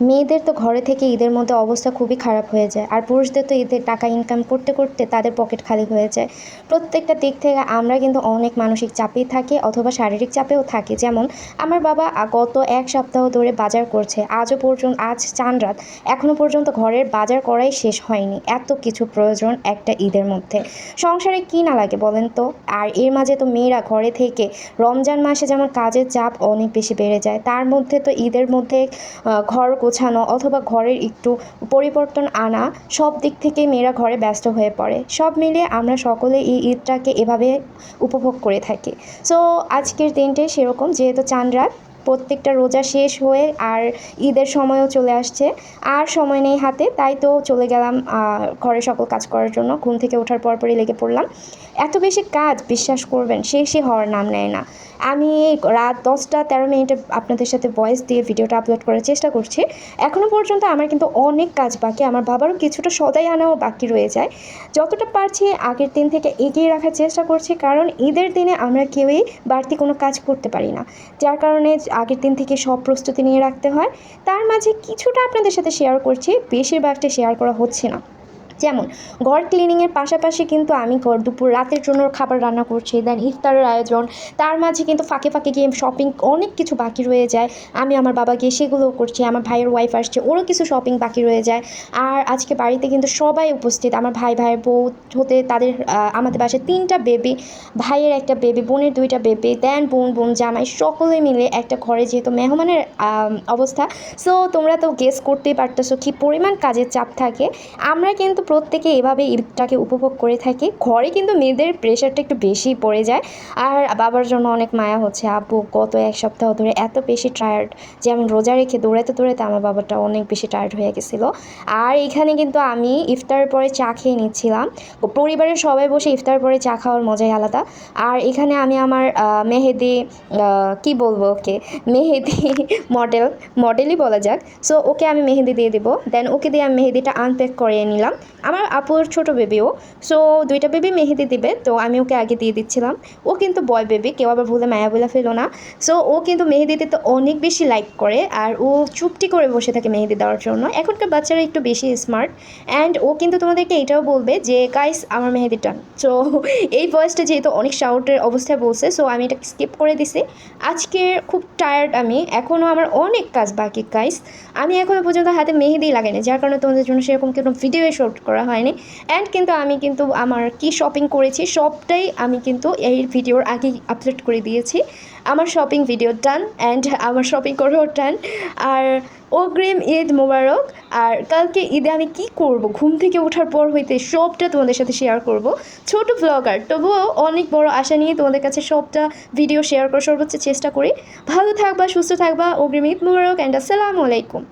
মেয়েদের তো ঘরে থেকে ঈদের মধ্যে অবস্থা খুবই খারাপ হয়ে যায়। আর পুরুষদের তো ঈদের টাকা ইনকাম করতে করতে তাদের পকেট খালি হয়ে যায়। প্রত্যেকটা দিক থেকে আমরা কিন্তু অনেক মানসিক চাপেই থাকি অথবা শারীরিক চাপেও থাকি। যেমন আমার বাবা গত এক সপ্তাহ ধরে বাজার করছে। আজও পর্যন্ত, আজ চান রাত। এখনও পর্যন্ত ঘরের বাজার করাই শেষ হয়নি। এত কিছু প্রয়োজন একটা ঈদের মধ্যে। সংসারে কী না লাগে বলেন তো? আর এর মাঝে তো মেয়েরা ঘরে থেকে রমজান মাসে যেমন কাজের চাপ অনেক বেশি বেড়ে যায়, তার মধ্যে তো ঈদের মধ্যে ঘর গোছানো অথবা ঘরের একটু পরিবর্তন আনা, সব দিক থেকে মেয়েরা ঘরে ব্যস্ত হয়ে পড়ে। সব মিলে আমরা সকলে এই ঈদটাকে এভাবে উপভোগ করে থাকি। সো আজকের দিনটি সেরকম, যেহেতু চান রাত প্রত্যেকটা রোজা শেষ হয়ে আর ঈদের সময়ও চলে আসছে। আর সময় নেই হাতে, তাই তো চলে গেলাম ঘরে সকল কাজ করার জন্য। ঘুম থেকে ওঠার পর পরই লেগে পড়লাম। এত বেশি কাজ, বিশ্বাস করবেন, শেষই হওয়ার নাম নেয় না। আমি রাত দশটা তেরো মিনিটে আপনাদের সাথে ভয়েস দিয়ে ভিডিওটা আপলোড করার চেষ্টা করছি। এখনও পর্যন্ত আমার কিন্তু অনেক কাজ বাকি, আমার বাবারও কিছুটা সদাই আনাও বাকি রয়ে যায়। যতটা পারছি আগের দিন থেকে এগিয়ে রাখার চেষ্টা করছি, কারণ ঈদের দিনে আমরা কেউই বাড়তি কোনো কাজ করতে পারি না। যার কারণে আগের দিন থেকে সব প্রস্তুতি নিয়ে রাখতে হয়। তার মাঝে কিছুটা আপনাদের সাথে শেয়ার করছি, বেশিরভাগটা শেয়ার করা হচ্ছে না। যেমন, ঘর ক্লিনিংয়ের পাশাপাশি কিন্তু আমি ঘর দুপুর রাতের জন্য খাবার রান্না করছি। দেন ইফতারের আয়োজন, তার মাঝে কিন্তু ফাঁকে ফাঁকে গিয়ে শপিং অনেক কিছু বাকি রয়ে যায়। আমি আমার বাবা গিয়ে সেগুলোও করছি, আমার ভাইয়ের ওয়াইফ আসছে, ওরও কিছু শপিং বাকি রয়ে যায়। আর আজকে বাড়িতে কিন্তু সবাই উপস্থিত, আমার ভাই, ভাইয়ের বউ হতে তাদের আমাদের বাসায় তিনটা বেবি ভাইয়ের একটা বেবি বোনের দুইটা বেবি দেন বোন বোন, জামাই সকলে মিলে একটা ঘরে যেহেতু মেহমানের অবস্থা সো তোমরা তো গেস করতেই পারতেছো কী পরিমাণ কাজের চাপ থাকে। আমরা কিন্তু প্রত্যেকে এভাবে ঈদটাকে উপভোগ করে থাকি। ঘরে কিন্তু মেয়েদের প্রেশারটা একটু বেশি পড়ে যায়। আর বাবার জন্য অনেক মায়া হচ্ছে, আব্বু, গত এক সপ্তাহ ধরে এত বেশি টায়ার্ড যেমন রোজা রেখে দৌড়াতে দৌড়াতে আমার বাবাটা অনেক বেশি টায়ার্ড হয়ে গেছিল। আর এখানে কিন্তু আমি ইফতারের পরে চা খেয়ে নিচ্ছিলাম। পরিবারের সবাই বসে ইফতার পরে চা খাওয়ার মজাই আলাদা। আর এখানে আমি আমার মেহেদি কি বলব ওকে? মেহেদি মডেল মডেলই বলা যাক। সো ওকে আমি মেহেদি দিয়ে দেবো। দেন ওকে দিয়ে আমি মেহেদিটা আনপ্যাক করিয়ে নিলাম। আমার আপুর ছোট বেবিও সো দুইটা বেবি মেহেদি দিবে, তো আমি ওকে আগে দিয়ে দিচ্ছিলাম। ও কিন্তু বয় বেবি কেউ আবার ভুলে মায়া বলে ফেলো না। সো ও কিন্তু মেহেদি দিতে অনেক বেশি লাইক করে, আর ও চুপটি করে বসে থাকে মেহেদি দেওয়ার জন্য। এখনকার বাচ্চারা একটু বেশি স্মার্ট অ্যান্ড ও কিন্তু তোমাদেরকে এটাও বলবে যে গাইস আমার মেহেদি টান সো এই ভয়েসটা যেহেতু অনেক শাউটের অবস্থায় বলছে সো আমি এটা স্কিপ করে দিছি। আজকে খুব টায়ার্ড আমি এখনও আমার অনেক কাজ বাকি গাইস আমি এখনও পর্যন্ত হাতে মেহেদি লাগাইনি, যার কারণে তোমাদের জন্য সেরকম কোনো ভিডিও শ্যুট করা হয়নি। অ্যান্ড কিন্তু আমি কিন্তু আমার কি শপিং করেছি, সবটাই আমি কিন্তু এই ভিডিওর আগেই আপলোড করে দিয়েছি। আমার শপিং ভিডিও টান অ্যান্ড আমার শপিং করেও টান আর অগ্রিম ঈদ মোবারক, আর কালকে ঈদে আমি কি করব, ঘুম থেকে ওঠার পর হইতে সবটা তোমাদের সাথে শেয়ার করব। ছোট ব্লগার তবুও অনেক বড় আশা নিয়ে তোমাদের কাছে সবটা ভিডিও শেয়ার করার সর্বোচ্চ চেষ্টা করি। ভালো থাকবা, সুস্থ থাকবা, অগ্রিম ঈদ মোবারক অ্যান্ড আসসালামু আলাইকুম।